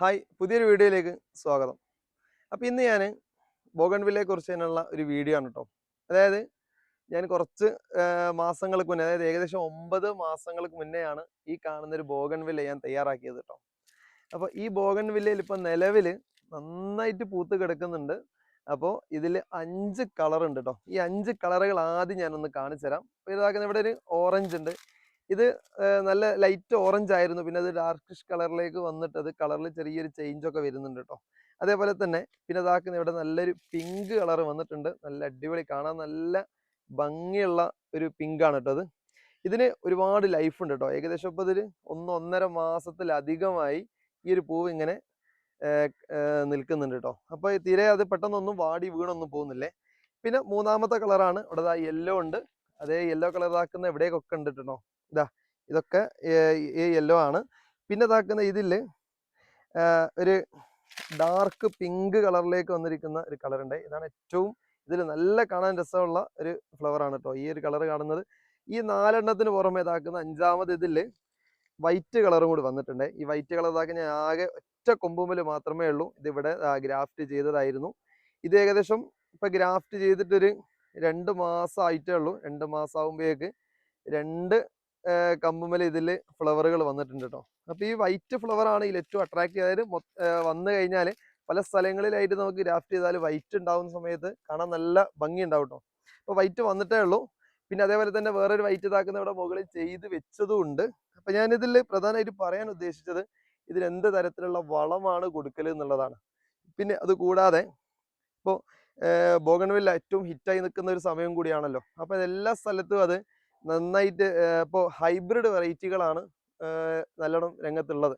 Hi പുതിയൊരു വീഡിയോയിലേക്ക് സ്വാഗതം. അപ്പോൾ ഇന്ന് ഞാൻ ബോഗൺവില്ലയെ കുറിച്ച് തന്നെയുള്ള ഒരു വീഡിയോ ആണ് കേട്ടോ അതായത് ഞാൻ കുറച്ച് മാസങ്ങൾക്ക് മുന്നേ അതായത് ഏകദേശം ഒമ്പത് മാസങ്ങൾക്ക് മുന്നെയാണ് ഈ കാണുന്ന ഒരു ബോഗൺവില്ല ഞാൻ തയ്യാറാക്കിയത് കേട്ടോ അപ്പോൾ ഈ ബോഗൺവില്ലയിൽ ഇപ്പോൾ നിലവിൽ നന്നായിട്ട് പൂത്ത് കിടക്കുന്നുണ്ട്. അപ്പോൾ ഇതിൽ അഞ്ച് കളറുണ്ട് കേട്ടോ ഈ അഞ്ച് കളറുകൾ ആദ്യം ഞാനൊന്ന് കാണിച്ചു തരാം ഇതാക്കുന്ന ഇവിടെ ഒരു ഓറഞ്ച് ഉണ്ട്. ഇത് നല്ല ലൈറ്റ് ഓറഞ്ച് ആയിരുന്നു. പിന്നെ അത് ഡാർക്കിഷ് കളറിലേക്ക് വന്നിട്ട് അത് കളറിൽ ചെറിയൊരു ചേഞ്ച് ഒക്കെ വരുന്നുണ്ട് കേട്ടോ അതേപോലെ തന്നെ പിന്നെ ഇതാക്കുന്ന ഇവിടെ നല്ലൊരു പിങ്ക് കളർ വന്നിട്ടുണ്ട്. നല്ല അടിപൊളി കാണാൻ നല്ല ഭംഗിയുള്ള ഒരു പിങ്കാണ് കേട്ടോ അത്. ഇതിന് ഒരുപാട് ലൈഫ് ഉണ്ട് കേട്ടോ ഏകദേശം ഇപ്പോൾ ഇതിൽ ഒന്ന് ഒന്നര മാസത്തിലധികമായി ഈ ഒരു പൂവ് ഇങ്ങനെ നിൽക്കുന്നുണ്ട് കേട്ടോ അപ്പോൾ തീരെ അത് പെട്ടെന്നൊന്നും വാടി വീണൊന്നും പോകുന്നില്ലേ? പിന്നെ മൂന്നാമത്തെ കളറാണ്. ഇവിടെ യെല്ലോ ഉണ്ട്. അതേ യെല്ലോ കളർ ആക്കുന്ന എവിടെയൊക്കെ ഉണ്ട് കേട്ടോ ഇതാ ഇതൊക്കെ ഈ യെല്ലോ ആണ്. പിന്നെ താക്കുന്ന ഇതിൽ ഒരു ഡാർക്ക് പിങ്ക് കളറിലേക്ക് വന്നിരിക്കുന്ന ഒരു കളർ ഉണ്ട്. ഇതാണ് ഏറ്റവും ഇതിൽ നല്ല കാണാൻ രസമുള്ള ഒരു ഫ്ലവർ ആണ് കേട്ടോ ഈ ഒരു കളർ കാണുന്നത്. ഈ നാലെണ്ണത്തിന് പുറമെ ഇതാക്കുന്ന അഞ്ചാമത് ഇതിൽ വൈറ്റ് കളറും കൂടി വന്നിട്ടുണ്ട്. ഈ വൈറ്റ് കളർ ഇതാക്കുന്ന ഞാൻ ആകെ ഒറ്റ കൊമ്പുമ്പിൽ മാത്രമേ ഉള്ളൂ. ഇതിവിടെ ഗ്രാഫ്റ്റ് ചെയ്തതായിരുന്നു. ഇത് ഏകദേശം ഇപ്പം ഗ്രാഫ്റ്റ് ചെയ്തിട്ടൊരു രണ്ട് മാസമായിട്ടേ ഉള്ളൂ. രണ്ട് മാസമാകുമ്പോഴേക്ക് രണ്ട് കമ്പുമ്മൽ ഇതിൽ ഫ്ലവറുകൾ വന്നിട്ടുണ്ട് കേട്ടോ അപ്പൊ ഈ വൈറ്റ് ഫ്ലവർ ആണ് ഇതിൽ ഏറ്റവും അട്രാക്റ്റീവ് അതായത് മൊ- വന്നു കഴിഞ്ഞാൽ പല സ്ഥലങ്ങളിലായിട്ട് നമുക്ക് ഗ്രാഫ്റ്റ് ചെയ്താൽ വൈറ്റ് ഉണ്ടാവുന്ന സമയത്ത് കാണാൻ നല്ല ഭംഗി ഉണ്ടാവും കേട്ടോ അപ്പോൾ വൈറ്റ് വന്നിട്ടേ ഉള്ളൂ. പിന്നെ അതേപോലെ തന്നെ വേറൊരു വൈറ്റ് ഇതാക്കുന്ന ഇവിടെ മുകളിൽ ചെയ്ത് വെച്ചതും ഉണ്ട്. അപ്പൊ ഞാനിതിൽ പ്രധാനമായിട്ട് പറയാൻ ഉദ്ദേശിച്ചത് ഇതിൽ എന്ത് തരത്തിലുള്ള വളമാണ് കൊടുക്കൽ എന്നുള്ളതാണ്. പിന്നെ അത് കൂടാതെ ഇപ്പോൾ ബോഗൺവില്ല ഏറ്റവും ഹിറ്റായി നിൽക്കുന്ന ഒരു സമയം കൂടിയാണല്ലോ. അപ്പോൾ എല്ലാ സ്ഥലത്തും അത് നന്നായിട്ട് ഇപ്പോൾ ഹൈബ്രിഡ് വെറൈറ്റികളാണ് നല്ലോണം രംഗത്തുള്ളത്.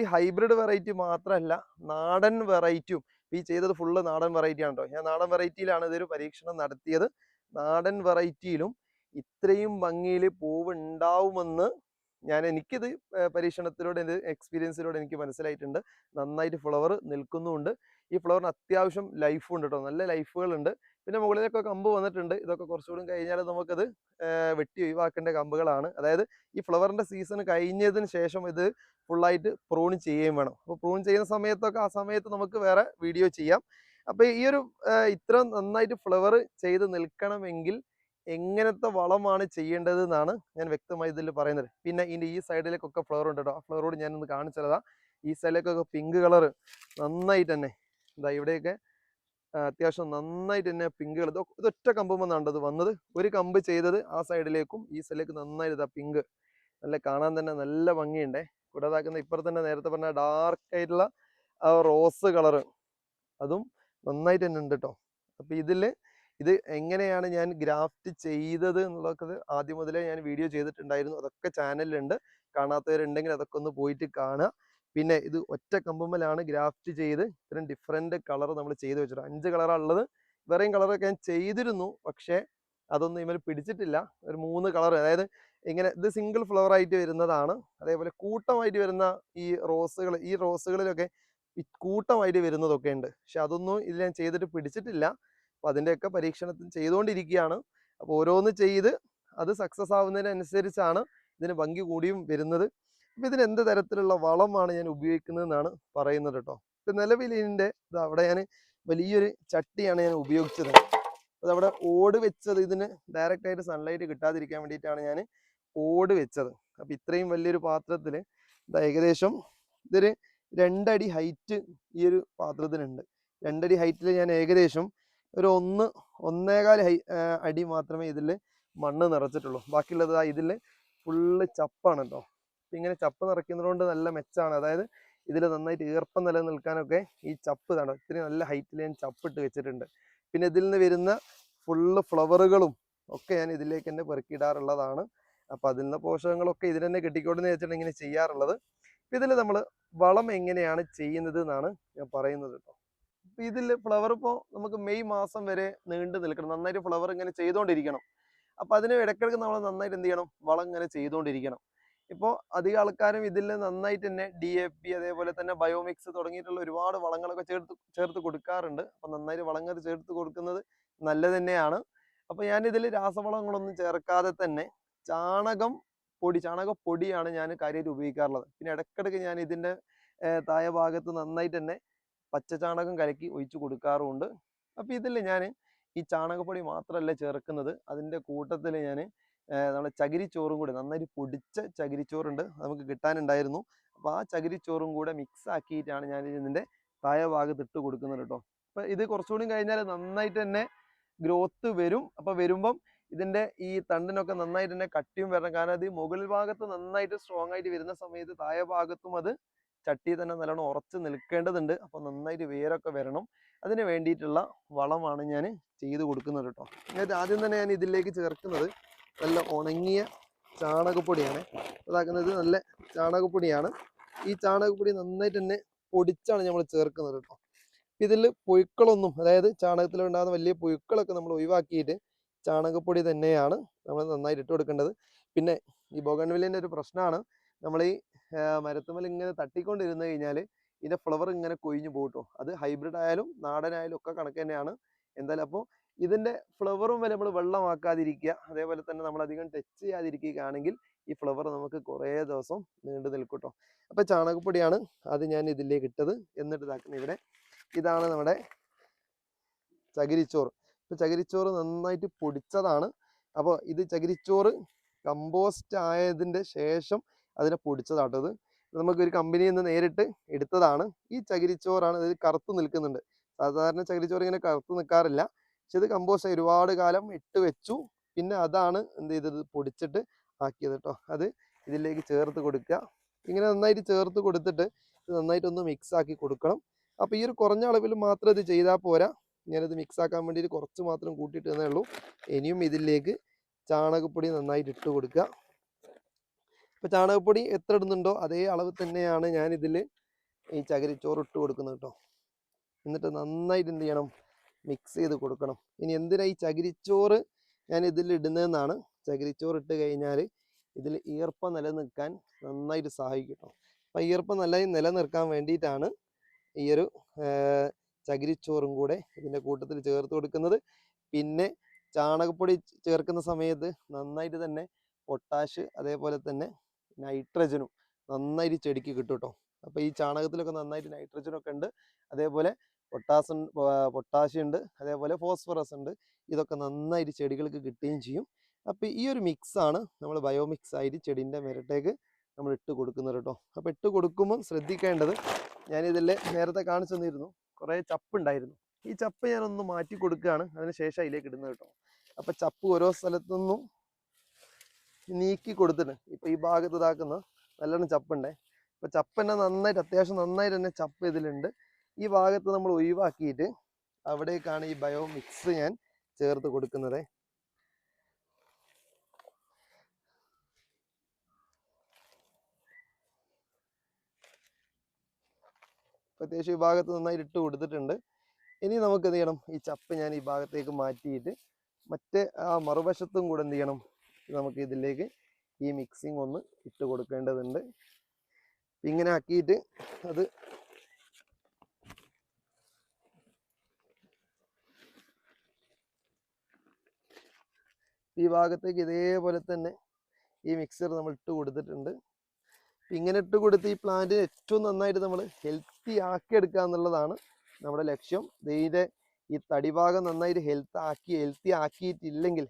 ഈ ഹൈബ്രിഡ് വെറൈറ്റി മാത്രമല്ല നാടൻ വെറൈറ്റിയും ഈ ചെയ്തത് ഫുള്ള് നാടൻ വെറൈറ്റി ആണ് കേട്ടോ ഞാൻ നാടൻ വെറൈറ്റിയിലാണ് ഇതൊരു പരീക്ഷണം നടത്തിയത്. നാടൻ വെറൈറ്റിയിലും ഇത്രയും ഭംഗിയിൽ പൂവ് ഉണ്ടാവുമെന്ന് ഞാൻ എനിക്കിത് പരീക്ഷണത്തിലൂടെ എക്സ്പീരിയൻസിലൂടെ എനിക്ക് മനസ്സിലായിട്ടുണ്ട്. നന്നായിട്ട് ഫ്ലവർ നിൽക്കുന്നുമുണ്ട്. ഈ ഫ്ലവറിന് അത്യാവശ്യം ലൈഫും ഉണ്ട് കേട്ടോ നല്ല ലൈഫുകളുണ്ട് പിന്നെ മുകളിലൊക്കെ കമ്പ് വന്നിട്ടുണ്ട്. ഇതൊക്കെ കുറച്ചുകൂടി കഴിഞ്ഞാൽ നമുക്കത് വെട്ടി ഒഴിവാക്കേണ്ട കമ്പുകളാണ്. അതായത് ഈ ഫ്ലവറിന്റെ സീസൺ കഴിഞ്ഞതിന് ശേഷം ഇത് ഫുള്ളായിട്ട് പ്രൂൺ ചെയ്യുകയും വേണം. അപ്പോൾ പ്രൂൺ ചെയ്യുന്ന സമയത്തൊക്കെ ആ സമയത്ത് നമുക്ക് വേറെ വീഡിയോ ചെയ്യാം. അപ്പോൾ ഈ ഒരു ഇത്ര നന്നായിട്ട് ഫ്ലവർ ചെയ്ത് നിൽക്കണമെങ്കിൽ എങ്ങനത്തെ വളമാണ് ചെയ്യേണ്ടത് എന്നാണ് ഞാൻ വ്യക്തമായി ഇതിൽ പറയുന്നത്. പിന്നെ ഇതിന്റെ ഈ സൈഡിലേക്കൊക്കെ ഫ്ലവർ ഉണ്ട് കേട്ടോ ആ ഫ്ലവറോട് ഞാനൊന്ന് കാണിച്ചതാ ഈ സൈഡിലേക്കൊക്കെ പിങ്ക് കളർ നന്നായിട്ട് തന്നെ എന്താ ഇവിടെയൊക്കെ അത്യാവശ്യം നന്നായിട്ട് തന്നെ പിങ്ക് കളർ ഇതൊറ്റ നിന്നാണ് അത് വന്നത് ഒരു കമ്പ് ചെയ്തത് ആ സൈഡിലേക്കും ഈ സൈഡിലേക്ക് നന്നായിട്ട് ഇതാ പിങ്ക് നല്ല കാണാൻ തന്നെ നല്ല ഭംഗിയുണ്ടേ. കൂടാതാക്കുന്ന ഇപ്പുറത്ത് തന്നെ നേരത്തെ പറഞ്ഞ ഡാർക്ക് ആയിട്ടുള്ള ആ റോസ് കളറ് അതും നന്നായിട്ട് തന്നെ ഉണ്ട് കേട്ടോ അപ്പൊ ഇതിൽ ഇത് എങ്ങനെയാണ് ഞാൻ ഗ്രാഫ്റ്റ് ചെയ്തത് എന്നുള്ളതൊക്കെ ആദ്യം മുതലേ ഞാൻ വീഡിയോ ചെയ്തിട്ടുണ്ടായിരുന്നു. അതൊക്കെ ചാനലിലുണ്ട് കാണാത്തവരുണ്ടെങ്കിൽ അതൊക്കെ ഒന്ന് പോയിട്ട് കാണുക. പിന്നെ ഇത് ഒറ്റ കമ്പുമ്മലാണ് ഗ്രാഫ്റ്റ് ചെയ്ത് ഇത്രയും ഡിഫറെന്റ് കളർ നമ്മൾ ചെയ്ത് വെച്ചിട്ട് അഞ്ച് കളറാണ് ഉള്ളത്. വേറെയും കളറൊക്കെ ഞാൻ ചെയ്തിരുന്നു പക്ഷേ അതൊന്നും ഇവർ പിടിച്ചിട്ടില്ല. ഒരു മൂന്ന് കളർ അതായത് ഇങ്ങനെ ഇത് സിംഗിൾ ഫ്ലവർ ആയിട്ട് വരുന്നതാണ്. അതേപോലെ കൂട്ടമായിട്ട് വരുന്ന ഈ റോസുകൾ ഈ റോസുകളിലൊക്കെ കൂട്ടമായിട്ട് വരുന്നതൊക്കെ ഉണ്ട്. പക്ഷെ അതൊന്നും ഇതിൽ ഞാൻ ചെയ്തിട്ട് പിടിച്ചിട്ടില്ല. അപ്പോൾ അതിന്റെയൊക്കെ പരീക്ഷണത്തിൽ ചെയ്തുകൊണ്ടിരിക്കുകയാണ്. അപ്പോൾ ഓരോന്ന് ചെയ്ത് അത് സക്സസ് ആവുന്നതിനനുസരിച്ചാണ് ഇതിന് ഭംഗി കൂടിയും വരുന്നത്. അപ്പൊ ഇതിന് എന്ത് തരത്തിലുള്ള വളമാണ് ഞാൻ ഉപയോഗിക്കുന്നത് എന്നാണ് പറയുന്നത് കേട്ടോ ഇപ്പൊ നിലവിൽ ഇതിന്റെ ഇത് അവിടെ ഞാൻ വലിയൊരു ചട്ടിയാണ് ഞാൻ ഉപയോഗിച്ചത്. അത് അവിടെ ഓട് വെച്ചത് ഇതിന് ഡയറക്റ്റ് ആയിട്ട് സൺലൈറ്റ് കിട്ടാതിരിക്കാൻ വേണ്ടിയിട്ടാണ് ഞാൻ ഓട് വെച്ചത്. അപ്പൊ ഇത്രയും വലിയൊരു പാത്രത്തിൽ ഇതാ ഏകദേശം ഇതൊരു രണ്ടടി ഹൈറ്റ് ഈ ഒരു പാത്രത്തിനുണ്ട്. രണ്ടടി ഹൈറ്റിൽ ഞാൻ ഏകദേശം ഒരു ഒന്ന് ഒന്നേകാൽ ഹൈ അടി മാത്രമേ ഇതിൽ മണ്ണ് നിറച്ചിട്ടുള്ളൂ. ബാക്കിയുള്ളത് ആ ഇതിൽ ഫുള്ള് ചപ്പാണ് കേട്ടോ ഇങ്ങനെ ചപ്പ് നിറയ്ക്കുന്നത് കൊണ്ട് നല്ല മെച്ചാണ്. അതായത് ഇതിൽ നന്നായിട്ട് ഈർപ്പം നിലനിൽക്കാനൊക്കെ ഈ ചപ്പ് ഇതാണ്. ഇത്രയും നല്ല ഹൈറ്റിൽ ഞാൻ ചപ്പ് ഇട്ട് വെച്ചിട്ടുണ്ട്. പിന്നെ ഇതിൽ നിന്ന് വരുന്ന ഫുള്ള് ഫ്ലവറുകളും ഒക്കെ ഞാൻ ഇതിലേക്ക് തന്നെ പെറുക്കിയിടാറുള്ളതാണ്. അപ്പോൾ അതിൽ നിന്ന് പോഷകങ്ങളൊക്കെ ഇതിൽ തന്നെ കിട്ടിക്കോട്ടെന്ന് വെച്ചിട്ടാണ് ഇങ്ങനെ ചെയ്യാറുള്ളത്. ഇതിൽ നമ്മൾ വളം എങ്ങനെയാണ് ചെയ്യുന്നത് എന്നാണ് ഞാൻ പറയുന്നത് കേട്ടോ. ഇതിൽ ഫ്ലവർ ഇപ്പോൾ നമുക്ക് മെയ് മാസം വരെ നീണ്ടു നിൽക്കണം. നന്നായിട്ട് ഫ്ലവർ ഇങ്ങനെ ചെയ്തുകൊണ്ടിരിക്കണം അപ്പം അതിന് ഇടയ്ക്കിടയ്ക്ക് നമ്മൾ നന്നായിട്ട് എന്ത് ചെയ്യണം? വളം ഇങ്ങനെ ചെയ്തുകൊണ്ടിരിക്കണം ഇപ്പോൾ അധിക ആൾക്കാരും ഇതിൽ നന്നായിട്ട് തന്നെ ഡി എ പി അതേപോലെ തന്നെ ബയോമിക്സ് തുടങ്ങിയിട്ടുള്ള ഒരുപാട് വളങ്ങളൊക്കെ ചേർത്ത് ചേർത്ത് കൊടുക്കാറുണ്ട്. അപ്പൊ നന്നായിട്ട് വളങ്ങൾ ചേർത്ത് കൊടുക്കുന്നത് നല്ലത് തന്നെയാണ് അപ്പൊ ഞാൻ ഇതിൽ രാസവളങ്ങളൊന്നും ചേർക്കാതെ തന്നെ ചാണകം പൊടി ചാണക പൊടിയാണ് ഞാൻ കാര്യമായിട്ട് ഉപയോഗിക്കാറുള്ളത്. പിന്നെ ഇടയ്ക്കിടയ്ക്ക് ഞാൻ ഇതിന്റെ തായ താഴെ ഭാഗത്ത് നന്നായിട്ട് തന്നെ പച്ച ചാണകം കലക്കി ഒഴിച്ചു കൊടുക്കാറുമുണ്ട്. അപ്പൊ ഇതിൽ ഞാൻ ഈ ചാണകപ്പൊടി മാത്രമല്ല ചേർക്കുന്നത്. അതിന്റെ കൂട്ടത്തിൽ ഞാൻ നമ്മുടെ ചകിരിച്ചോറും കൂടെ നന്നായിട്ട് പൊടിച്ച ചകിരിച്ചോറുണ്ട് നമുക്ക് കിട്ടാനുണ്ടായിരുന്നു. അപ്പോൾ ആ ചകിരിച്ചോറും കൂടെ മിക്സ് ആക്കിയിട്ടാണ് ഞാൻ ഇതിന്റെ താഴെ ഇട്ട് കൊടുക്കുന്നത് കേട്ടോ അപ്പൊ ഇത് കുറച്ചുകൂടി കഴിഞ്ഞാൽ നന്നായിട്ട് തന്നെ ഗ്രോത്ത് വരും. അപ്പൊ വരുമ്പം ഇതിന്റെ ഈ തണ്ടിനൊക്കെ നന്നായിട്ട് തന്നെ കട്ടിയും വരണം. കാരണം അത് മുകളിൽ ഭാഗത്ത് നന്നായിട്ട് സ്ട്രോങ് ആയിട്ട് വരുന്ന സമയത്ത് താഴെ ഭാഗത്തും അത് ചട്ടി തന്നെ നല്ലോണം ഉറച്ച് നിൽക്കേണ്ടതുണ്ട്. അപ്പൊ നന്നായിട്ട് വേരൊക്കെ വരണം. അതിന് വേണ്ടിയിട്ടുള്ള വളമാണ് ഞാൻ ചെയ്ത് കൊടുക്കുന്നത് കേട്ടോ എന്നിട്ട് ആദ്യം തന്നെ ഞാൻ ഇതിലേക്ക് ചേർക്കുന്നത് നല്ല ഉണങ്ങിയ ചാണകപ്പൊടിയാണ്. ഇതാക്കുന്നത് നല്ല ചാണകപ്പൊടിയാണ്. ഈ ചാണകപ്പൊടി നന്നായിട്ട് തന്നെ പൊടിച്ചാണ് നമ്മൾ ചേർക്കുന്നത് കേട്ടോ. ഇതിൽ പുഴുക്കളൊന്നും അതായത് ചാണകത്തിൽ ഉണ്ടാകുന്ന വലിയ പുഴുക്കളൊക്കെ നമ്മൾ ഒഴിവാക്കിയിട്ട് ചാണകപ്പൊടി തന്നെയാണ് നമ്മൾ നന്നായിട്ട് ഇട്ട് കൊടുക്കേണ്ടത്. പിന്നെ ഈ ബോഗൺവില്ലിന്റെ ഒരു പ്രശ്നമാണ്. നമ്മൾ ഈ മരത്തുമല ഇങ്ങനെ തട്ടിക്കൊണ്ടിരുന്നു കഴിഞ്ഞാൽ ഇതിന്റെ ഫ്ലവർ ഇങ്ങനെ കൊഴിഞ്ഞു പോകട്ടോ അത് ഹൈബ്രിഡ് ആയാലും നാടനായാലും ഒക്കെ കണക്ക് തന്നെയാണ്. എന്തായാലും അപ്പോൾ ഇതിന്റെ ഫ്ലവറും വരെ നമ്മൾ വെള്ളമാക്കാതിരിക്കുക. അതേപോലെ തന്നെ നമ്മൾ അധികം ടച്ച് ചെയ്യാതിരിക്കുകയാണെങ്കിൽ ഈ ഫ്ലവർ നമുക്ക് കുറേ ദിവസം നീണ്ടു നിൽക്കും കേട്ടോ അപ്പം ചാണകപ്പൊടിയാണ് അത് ഞാൻ ഇതിലേക്ക് ഇട്ടത്. എന്നിട്ട് ഇതാക്കുന്നത് ഇവിടെ ഇതാണ് നമ്മുടെ ചകിരിച്ചോറ്. ഇപ്പം ചകിരിച്ചോറ് നന്നായിട്ട് പൊടിച്ചതാണ്. അപ്പോൾ ഇത് ചകിരിച്ചോറ് കമ്പോസ്റ്റ് ആയതിന്റെ ശേഷം അതിനെ പൊടിച്ചതാട്ടത് നമുക്കൊരു കമ്പനിയിൽ നിന്ന് നേരിട്ട് എടുത്തതാണ്. ഈ ചകിരിച്ചോറാണ് ഇത് കറുത്ത് നിൽക്കുന്നുണ്ട്. സാധാരണ ചകിരിച്ചോറ് ഇങ്ങനെ കറുത്ത് നിൽക്കാറില്ല. പക്ഷെ ഇത് കമ്പോസ്റ്റ് ഒരുപാട് കാലം ഇട്ട് വെച്ചു. പിന്നെ അതാണ് എന്ത് ചെയ്തത്? പൊടിച്ചിട്ട് ആക്കിയത് കേട്ടോ അത് ഇതിലേക്ക് ചേർത്ത് കൊടുക്കുക. ഇങ്ങനെ നന്നായിട്ട് ചേർത്ത് കൊടുത്തിട്ട് ഇത് നന്നായിട്ടൊന്ന് മിക്സ് ആക്കി കൊടുക്കണം. അപ്പൊ ഈ ഒരു കുറഞ്ഞ അളവിൽ മാത്രം ഇത് ചെയ്താൽ പോരാ. ഞാനിത് മിക്സ് ആക്കാൻ വേണ്ടിയിട്ട് കുറച്ച് മാത്രം കൂട്ടിയിട്ട് തന്നേ ഉള്ളൂ. ഇനിയും ഇതിലേക്ക് ചാണകപ്പൊടി നന്നായിട്ട് ഇട്ട് കൊടുക്കുക. ഇപ്പൊ ചാണകപ്പൊടി എത്ര ഇടുന്നുണ്ടോ അതേ അളവ് തന്നെയാണ് ഞാൻ ഇതിൽ ഈ ചകിരിച്ചോറ് ഇട്ട് കൊടുക്കുന്നത് കേട്ടോ എന്നിട്ട് നന്നായിട്ട് എന്ത് ചെയ്യണം? മിക്സ് ചെയ്ത് കൊടുക്കണം. ഇനി എന്തിനാ ഈ ചകിരിച്ചോറ് ഞാൻ ഇതിൽ ഇടുന്നതെന്നാണ്. ചകിരിച്ചോറ് ഇട്ട് കഴിഞ്ഞാൽ ഇതിൽ ഈർപ്പം നിലനിൽക്കാൻ നന്നായിട്ട് സഹായിക്കും അപ്പം ഈർപ്പം നല്ലതായി നിലനിർത്താൻ വേണ്ടിയിട്ടാണ് ഈ ഒരു ചകിരിച്ചോറും കൂടെ ഇതിന്റെ കൂട്ടത്തിൽ ചേർത്ത് കൊടുക്കുന്നത്. പിന്നെ ചാണകപ്പൊടി ചേർക്കുന്ന സമയത്ത് നന്നായിട്ട് തന്നെ പൊട്ടാഷ് അതേപോലെ തന്നെ നൈട്രജനും നന്നായിട്ട് ചെടിക്ക് കിട്ടും കേട്ടോ. അപ്പോൾ ഈ ചാണകത്തിലൊക്കെ നന്നായിട്ട് നൈട്രജനൊക്കെ ഉണ്ട്. അതേപോലെ പൊട്ടാസ് പൊട്ടാഷ്യം ഉണ്ട് അതേപോലെ ഫോസ്ഫറസ് ഉണ്ട്. ഇതൊക്കെ നന്നായിട്ട് ചെടികൾക്ക് കിട്ടുകയും ചെയ്യും. അപ്പോൾ ഈ ഒരു മിക്സാണ് നമ്മൾ ബയോമിക്സ് ആയിട്ട് ചെടീന്റെ മിരട്ടേക്ക് നമ്മൾ ഇട്ട് കൊടുക്കുന്നത് കേട്ടോ. അപ്പോൾ ഇട്ട് കൊടുക്കുമ്പോൾ ശ്രദ്ധിക്കേണ്ടത് ഞാനിതിൽ നേരത്തെ കാണിച്ചു തന്നിരുന്നു. കുറേ ചപ്പ് ഉണ്ടായിരുന്നു. ഈ ചപ്പ് ഞാനൊന്ന് മാറ്റി കൊടുക്കുകയാണ്. അതിന് ശേഷം അതിലേക്ക് ഇടുന്നത് കേട്ടോ. അപ്പോൾ ചപ്പ് ഓരോ സ്ഥലത്തു നിന്നും നീക്കി കൊടുത്തിട്ട് ഇപ്പോൾ ഈ ഭാഗത്ത് ഇതാക്കുന്ന നല്ലോണം ചപ്പുണ്ടേ. അപ്പം ചപ്പ് തന്നെ നന്നായിട്ട് അത്യാവശ്യം നന്നായിട്ട് തന്നെ ചപ്പ് ഇതിലുണ്ട്. ഈ ഭാഗത്ത് നമ്മൾ ഒഴിവാക്കിയിട്ട് അവിടേക്കാണ് ഈ ബയോ മിക്സ് ഞാൻ ചേർത്ത് കൊടുക്കുന്നത്. അത്യാവശ്യം ഈ ഭാഗത്ത് നന്നായിട്ട് ഇട്ട് കൊടുത്തിട്ടുണ്ട്. ഇനി നമുക്ക് എന്ത് ചെയ്യണം? ഈ ചപ്പ് ഞാൻ ഈ ഭാഗത്തേക്ക് മാറ്റിയിട്ട് മറ്റേ ആ മറുവശത്തും കൂടെ എന്ത് ചെയ്യണം? നമുക്ക് ഇതിലേക്ക് ഈ മിക്സിങ് ഒന്ന് ഇട്ട് കൊടുക്കേണ്ടതുണ്ട്. ഇങ്ങനെ ആക്കിയിട്ട് അത് ഈ ഭാഗത്തേക്ക് ഇതേപോലെ തന്നെ ഈ മിക്സർ നമ്മൾ ഇട്ട് കൊടുത്തിട്ടുണ്ട്. ഇങ്ങനെ ഇട്ട് കൊടുത്ത് ഈ പ്ലാന്റിന് ഏറ്റവും നന്നായിട്ട് നമ്മൾ ഹെൽത്തി ആക്കി എടുക്കുക എന്നുള്ളതാണ് നമ്മുടെ ലക്ഷ്യം. ഇതിന്റെ ഈ തടിഭാഗം നന്നായിട്ട് ഹെൽത്ത് ആക്കി ഹെൽത്തി ആക്കിയിട്ടില്ലെങ്കിൽ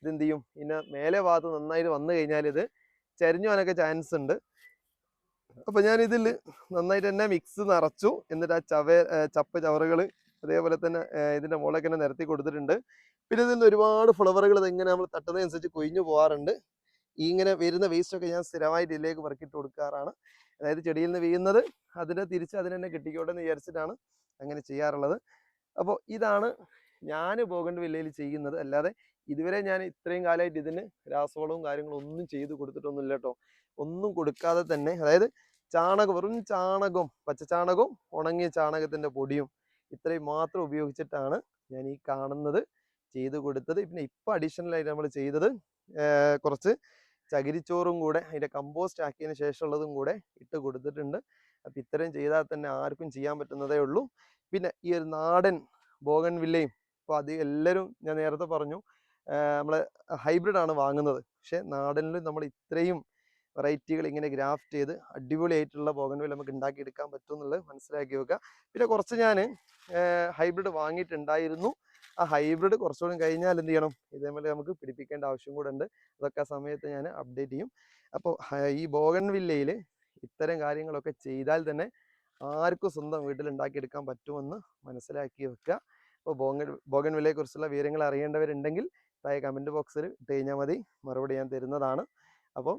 ഇതെന്ത് ചെയ്യും? പിന്നെ മേലെ ഭാഗത്ത് നന്നായിട്ട് വന്നു കഴിഞ്ഞാൽ ഇത് ചരിഞ്ഞു പോകാനൊക്കെ ചാൻസ് ഉണ്ട്. അപ്പൊ ഞാൻ ഇതിൽ നന്നായിട്ട് തന്നെ മിക്സ് നിറച്ചു. എന്നിട്ട് ആ ചവ ചപ്പ് ചവറുകൾ അതേപോലെ തന്നെ ഇതിന്റെ മുകളൊക്കെ തന്നെ നിരത്തി കൊടുത്തിട്ടുണ്ട്. പിന്നെ ഇതിൽ നിന്ന് ഒരുപാട് ഫ്ലവറുകൾ ഇതെങ്ങനെ നമ്മൾ തട്ടുന്നതനുസരിച്ച് കൊഴിഞ്ഞു പോകാറുണ്ട് ഈ ഇങ്ങനെ വരുന്ന വേസ്റ്റ് ഒക്കെ ഞാൻ സ്ഥിരമായിട്ട് ഇതിലേക്ക് പറക്കിട്ട് കൊടുക്കാറാണ്. അതായത് ചെടിയിൽ നിന്ന് വീഴുന്നത് അതിനെ തിരിച്ച് അതിനെ തന്നെ കിട്ടിക്കോട്ടെ എന്ന് വിചാരിച്ചിട്ടാണ് അങ്ങനെ ചെയ്യാറുള്ളത്. അപ്പോൾ ഇതാണ് ഞാൻ പോകേണ്ട വില്ലയിൽ ചെയ്യുന്നത്. അല്ലാതെ ഇതുവരെ ഞാൻ ഇത്രയും കാലമായിട്ട് ഇതിന് രാസവളവും കാര്യങ്ങളും ഒന്നും ചെയ്ത് കൊടുത്തിട്ടൊന്നുമില്ല കേട്ടോ. ഒന്നും കൊടുക്കാതെ തന്നെ അതായത് ചാണകം വെറും ചാണകവും പച്ചച്ചാണകവും ഉണങ്ങിയ ചാണകത്തിന്റെ പൊടിയും ഇത്രയും മാത്രം ഉപയോഗിച്ചിട്ടാണ് ഞാൻ ഈ കാണുന്നത്. ചെയ്ത് കൊടുത്തത്. പിന്നെ ഇപ്പൊ അഡീഷണൽ ആയിട്ട് നമ്മൾ ചെയ്തത് കുറച്ച് ചകിരിച്ചോറും കൂടെ അതിന്റെ കമ്പോസ്റ്റ് ആക്കിയതിന് ശേഷമുള്ളതും കൂടെ ഇട്ട് കൊടുത്തിട്ടുണ്ട്. അപ്പൊ ഇത്തരം ചെയ്താൽ തന്നെ ആർക്കും ചെയ്യാൻ പറ്റുന്നതേ ഉള്ളൂ. പിന്നെ ഈ ഒരു നാടൻ ബോഗൻ വില്ലയും അപ്പോൾ അത് എല്ലാവരും ഞാൻ നേരത്തെ പറഞ്ഞു നമ്മൾ ഹൈബ്രിഡ് ആണ് വാങ്ങുന്നത്. പക്ഷെ നാടനിൽ നമ്മൾ ഇത്രയും വെറൈറ്റികൾ ഇങ്ങനെ ഗ്രാഫ്റ്റ് ചെയ്ത് അടിപൊളിയായിട്ടുള്ള ബോഗൻവില്ല നമുക്ക് ഉണ്ടാക്കിയെടുക്കാൻ പറ്റും എന്നുള്ളത് മനസ്സിലാക്കി വെക്കുക. പിന്നെ കുറച്ച് ഞാൻ ഹൈബ്രിഡ് വാങ്ങിയിട്ടുണ്ടായിരുന്നു. ആ ഹൈബ്രിഡ് കുറച്ചുകൂടി കഴിഞ്ഞാൽ എന്ത് ചെയ്യണം? ഇതേപോലെ നമുക്ക് പിടിപ്പിക്കേണ്ട ആവശ്യം കൂടെ ഉണ്ട്. അതൊക്കെ ആ സമയത്ത് ഞാൻ അപ്ഡേറ്റ് ചെയ്യും. അപ്പോൾ ഈ ബോഗൻ വില്ലയിൽ ഇത്തരം കാര്യങ്ങളൊക്കെ ചെയ്താൽ തന്നെ ആർക്കും സ്വന്തം വീട്ടിൽ ഉണ്ടാക്കിയെടുക്കാൻ പറ്റുമെന്ന് മനസ്സിലാക്കി വെക്കുക. അപ്പോൾ ബോഗൻ ബോഗൻ വില്ലയെക്കുറിച്ചുള്ള വിവരങ്ങൾ അറിയേണ്ടവരുണ്ടെങ്കിൽ താഴെ കമന്റ് ബോക്സിൽ ഇട്ട് കഴിഞ്ഞാൽ മതി. മറുപടി ഞാൻ തരുന്നതാണ്. അപ്പം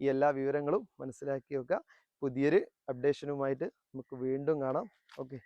ഈ എല്ലാ വിവരങ്ങളും മനസ്സിലാക്കി വെക്കുക. പുതിയൊരു അപ്ഡേഷനുമായിട്ട് നമുക്ക് വീണ്ടും കാണാം. ഓക്കെ.